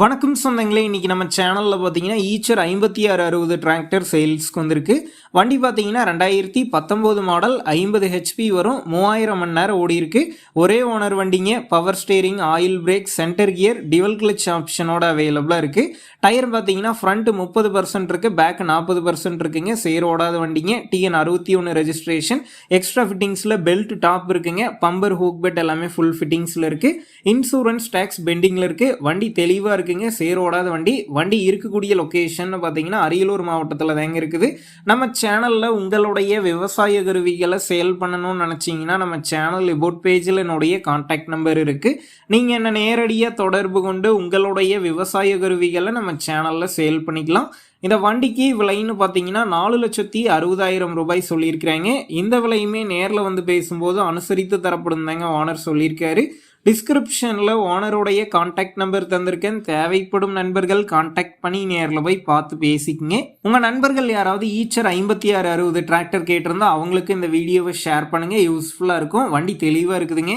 வணக்கம் சொந்தங்களே இன்றைக்கி நம்ம சேனலில் பார்த்தீங்கன்னா ஈச்சர் ஐம்பத்தி ஆறு அறுபது டிராக்டர் சேல்ஸ்க்கு வந்திருக்கு. வண்டி பார்த்தீங்கன்னா ரெண்டாயிரத்தி பத்தொம்போது மாடல் ஐம்பது ஹெச்பி வரும். மூவாயிரம் மணி நேரம் ஓடி இருக்கு. ஒரே ஓனர் வண்டிங்க. Power steering oil brake center gear டிவல் clutch ஆப்ஷனோட அவைலபிளாக இருக்குது டயர் பார்த்தீங்கன்னா ஃப்ரண்ட் முப்பது பர்சன்ட் இருக்குது பேக் நாற்பது பர்சன்ட் இருக்குங்க. சேர் ஓடாத வண்டிங்க. டிஎன் அறுபத்தி ஒன்று ரெஜிஸ்ட்ரேஷன் எக்ஸ்ட்ரா ஃபிட்டிங்ஸில் பெல்ட் டாப் இருக்குங்க. பம்பர் ஹூக் பெட் எல்லாமே ஃபுல் ஃபிட்டிங்ஸில் இருக்குது இன்சூரன்ஸ் டேக்ஸ் பெண்டிங்கில் இருக்குது வண்டி தெளிவாக இருக்குங்க சேரோடாத வண்டி. வண்டி இருக்கக்கூடிய லொக்கேஷன் பார்த்தீங்கன்னா அரியலூர் மாவட்டத்தில் தாங்க இருக்குது. நம்ம சேனலில் உங்களுடைய விவசாய கருவிகளை சேல் பண்ணணும்னு நினச்சிங்கன்னா நம்ம சேனல் இபோட் பேஜில் என்னுடைய கான்டாக்ட் நம்பர் இருக்குது நீங்கள் என்ன நேரடியாக தொடர்பு கொண்டு உங்களுடைய விவசாய கருவிகளை நம்ம சேனலில் சேல் பண்ணிக்கலாம். இந்த வண்டிக்கு விலைன்னு பார்த்தீங்கன்னா நாலு லட்சத்தி அறுபதாயிரம் ரூபாய் சொல்லியிருக்கிறாங்க. இந்த விலையுமே நேரில் வந்து பேசும்போது அனுசரித்து தரப்படும் தாங்க ஓனர் சொல்லியிருக்காரு. டிஸ்கிரிப்ஷனில் ஓனருடைய காண்டாக்ட் நம்பர் தந்திருக்கேன். தேவைப்படும் நண்பர்கள் காண்டாக்ட் பண்ணி நேரில் போய் பார்த்து பேசிக்கங்க. உங்கள் நண்பர்கள் யாராவது ஈச்சர் ஐம்பத்தி ஆறு அறுபது டிராக்டர் கேட்டிருந்தா அவங்களுக்கு இந்த வீடியோவை ஷேர் பண்ணுங்கள் யூஸ்ஃபுல்லாக இருக்கும். வண்டி தெளிவாக இருக்குதுங்க.